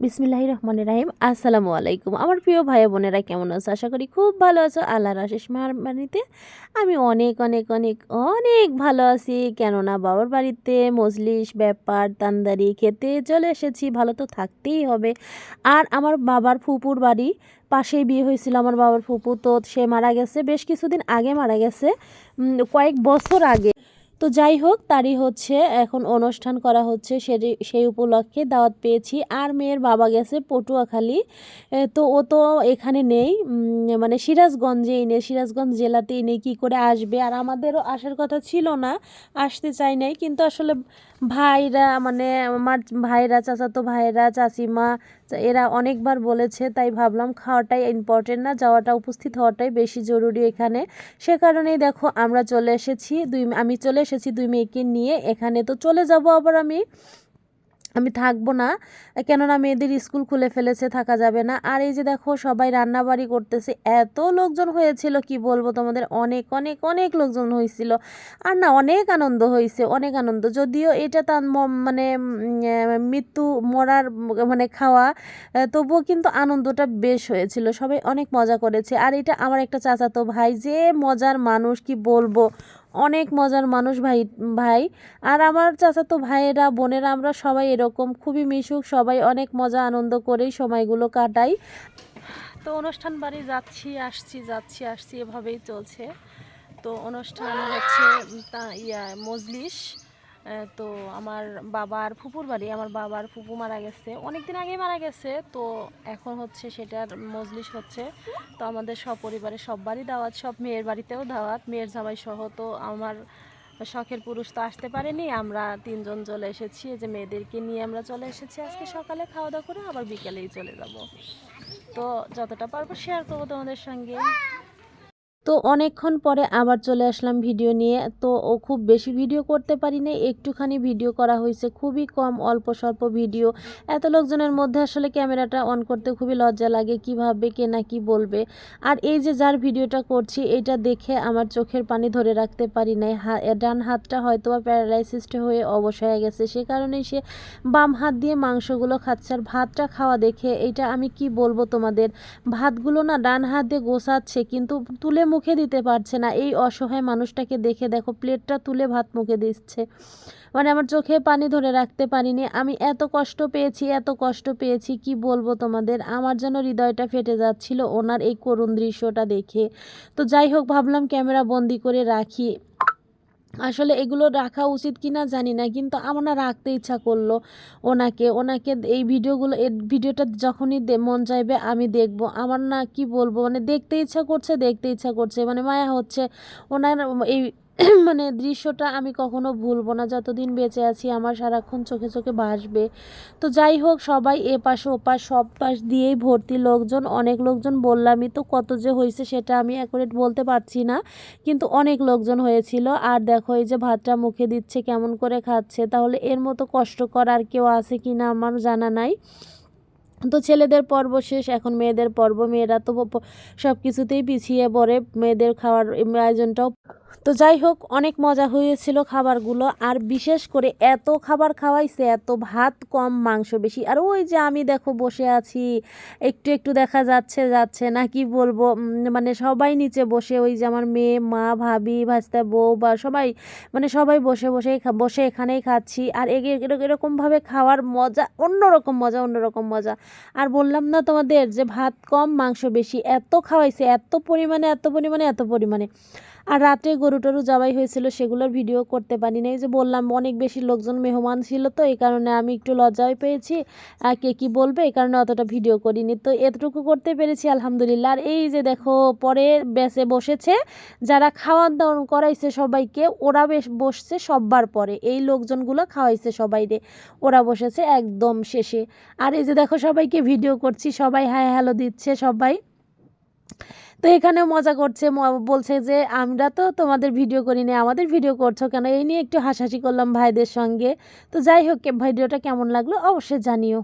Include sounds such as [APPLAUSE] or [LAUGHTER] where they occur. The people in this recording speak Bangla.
বিসমিল্লাহ রহমান রাহিম। আসসালামু আলাইকুম। আমার প্রিয় ভাই বোনেরা, কেমন আছো? আশা করি খুব ভালো আছো। আল্লাহর আশিস বাড়িতে আমি অনেক অনেক অনেক অনেক ভালো আছি। কেননা বাবার বাড়িতে মজলিস, ব্যাপার, তান্দারি খেতে চলে এসেছি। ভালো তো থাকতেই হবে। আর আমার বাবার ফুপুর বাড়ি পাশেই বিয়ে হয়েছিল আমার বাবার ফুপু। তো সে মারা গেছে, বেশ কিছুদিন আগে মারা গেছে। কয়েক বছর আগে। তো যাই হোক, তারই হচ্ছে এখন অনুষ্ঠান করা হচ্ছে সেই উপলক্ষে দাওয়াত পেয়েছি। আর মেয়ের বাবা গেছে পটুয়াখালী। তো ও তো এখানে নেই। মানে সিরাজগঞ্জেই নেই। সিরাজগঞ্জ জেলাতেই নেই, কী করে আসবে? আর আমাদেরও আসার কথা ছিল না, আসতে চাই নাই। কিন্তু আসলে ভাইরা মানে আমার ভাইরা, চাচাতো ভাইরা, চাচিমা এরা অনেকবার বলেছে, তাই ভাবলাম খাওয়াটাই ইম্পর্টেন্ট না, যাওয়াটা, উপস্থিত হওয়াটাই বেশি জরুরি এখানে। সে কারণেই দেখো, আমরা চলে এসেছি। দুই, আমি চলে এসেছি দুই মেয়েকে নিয়ে। এখানে তো চলে যাব আবার আমি। আমি থাকব না। কেননা মেয়েদের স্কুল খুলে ফেলেছে, থাকা যাবে না। আর এই যে দেখো, সবাই রান্নাবাড়ি করতেছে। এত লোকজন হয়েছিল, কি বলব তোমাদের? অনেক অনেক অনেক লোকজন হয়েছিল। আর না, অনেক আনন্দ হয়েছে, অনেক আনন্দ। যদিও এটা তার মানে মৃত্যু, মরার মানে খাওয়া তবুও কিন্তু আনন্দটা বেশ হয়েছিল। সবাই অনেক মজা করেছে। আর এটা আমার একটা চাচাতো ভাই, যে মজার মানুষ, কি বলব? অনেক মজার মানুষ ভাই ভাই। আর আমার চাচাতো ভাইয়েরা বোনেরা আমরা সবাই এরকম খুবই মিশুক সবাই অনেক মজা আনন্দ করেই সময়গুলো কাটাই। তো অনুষ্ঠান বাড়ি যাচ্ছি আসছি যাচ্ছি আসছি এভাবেই চলছে। তো অনুষ্ঠান হচ্ছে তা ইয়া মজলিস। আহ, তো আমার বাবার ফুপুর বাড়ি, আমার বাবার ফুপু মারা গেছে। অনেক দিন আগে মারা গেছে, তো এখন হচ্ছে সেটার মজলিস হচ্ছে। তো আমাদের সপরিবারে সব বাড়ি দাওয়াত, সব মেয়ের বাড়িতেও দাওয়াত, মেয়ের জামাই সহ তো আমার শখের পুরুষ তো আসতে পারেনি, আমরা তিনজন চলে এসেছি। যে মেয়েদেরকে নিয়ে আমরা চলে এসেছি আজকে সকালে খাওয়া দাওয়া করে আবার বিকেলেই চলে যাব। তো যতটা পারব শেয়ার করব তোমাদের সঙ্গে। তো অনেকক্ষণ পরে আবার চলে আসলাম ভিডিও নিয়ে। তো ও খুব বেশি ভিডিও করতে পারি নাই একটুখানি ভিডিও করা হয়েছে, খুবই কম অল্প স্বল্প ভিডিও। এত লোকজনের মধ্যে আসলে ক্যামেরাটা অন করতে খুবই লজ্জা লাগে কীভাবে কে না কি বলবে। আর এই যে যার ভিডিওটা করছি, এটা দেখে আমার চোখের পানি ধরে রাখতে পারি নাই। ডান হাতটা হয়তো বা প্যারালাইসিসড হয়ে অবশ হয়ে গেছে, সে কারণেই সে বাম হাত দিয়ে মাংসগুলো খাচ্ছে। আর ভাতটা খাওয়া দেখে, এটা আমি কি বলব তোমাদের? ভাতগুলো না ডান হাত দিয়ে গোছাচ্ছে, কিন্তু তুলে মুখে দিতে পারছে না। এই অসহায় মানুষটাকে দেখে দেখো, প্লেটটা তুলে ভাত মুখে দিচ্ছে। মানে আমার চোখে পানি ধরে রাখতে পারিনি। আমি এত কষ্ট পেয়েছি, এত কষ্ট পেয়েছি, কি বলব তোমাদের? আমার যেন হৃদয়টা ফেটে যাচ্ছিল ওনার এই করুণ দৃশ্যটা দেখে। তো যাই হোক, ভাবলাম ক্যামেরা বন্দি করে রাখি। আসলে এগুলো রাখা উচিত কিনা জানি না, কিন্তু আমার না রাখতে ইচ্ছা করল ওনাকে। ওনাকে এই ভিডিওগুলো এই ভিডিওটা যখনই মন চাইবে আমি দেখব। আমার না কি বলব মানে দেখতে ইচ্ছা করছে, দেখতে ইচ্ছা করছে মানে মায়া হচ্ছে। ওনার এই [CLEARS THROAT] মানে দৃশ্যটা আমি কখনো ভুলবো না। যতদিন বেঁচে আছি আমার সারাক্ষণ চোখে চোখে ভাসবে। তো যাই হোক, সবাই এ পাশে ও পাশ সব পাশ দিয়েই ভর্তি লোকজন। অনেক লোকজন বললামই তো কত যে হয়েছে সেটা আমি অ্যাকুরেট বলতে পারছি না। কিন্তু অনেক লোকজন হয়েছিল। আর দেখো, এই যে ভাতটা মুখে দিচ্ছে, কেমন করে খাচ্ছে, তাহলে এর মতো কষ্টকর আর কেউ আছে কি না আমার জানা নাই। তো ছেলেদের পর্ব শেষ, এখন মেয়েদের পর্ব। মেয়েরা তো সব কিছুতেই পিছিয়ে পড়ে। মেয়েদের খাওয়ার আয়োজনটাও তো যাই হোক, অনেক মজা হয়েছিল খাবারগুলো, আর বিশেষ করে এত খাবার খাওয়াইছে, এত ভাত কম, মাংস বেশি, আর ওই যে আমি দেখো বসে আছি, একটু একটু দেখা যাচ্ছে যাচ্ছে, না কি বলব মানে সবাই নিচে বসে, ওই যে আমার মেয়ে, মা, ভাবি, ভাস্তা, বউ, বা সবাই মানে সবাই বসে বসে বসে এখানেই খাচ্ছি, আর এরকমভাবে খাওয়ার মজা, অন্যরকম মজা অন্যরকম মজা। আর বললাম না তোমাদের যে ভাত কম, মাংস বেশি, এত খাওয়াইছে, এত পরিমাণে এত পরিমাণে এত পরিমাণে। আর রাতে গরু টরু জবাই হয়েছিল, সেগুলোর ভিডিও করতে পারি না এই যে বললাম, অনেক বেশি লোকজন মেহমান ছিল তো, এই কারণে আমি একটু লজ্জাও পেয়েছি। আর কে কী বলবে, এই কারণে অতটা ভিডিও করিনি। তো এতটুকু করতে পেরেছি, আলহামদুলিল্লাহ। আর এই যে দেখো, পরে বেসে বসেছে, যারা খাওয়া দাওয়া করাইছে সবাইকে, ওরা বেশ বসছে সববার পরে। এই লোকজনগুলো খাওয়াইছে সবাইরে ওরা বসেছে একদম শেষে। আর এই যে দেখো, সবাইকে ভিডিও করছি, সবাই হাই হ্যালো দিচ্ছে সবাই। তো এখানেও মজা করছে বলছে যে, আমরা তো তোমাদের ভিডিও করি না আমাদের ভিডিও করছ কেন? এই নিয়ে একটু হাসাহাসি করলাম ভাইদের সঙ্গে। তো যাই হোক ভিডিওটা কেমন লাগল অবশ্যই জানিও।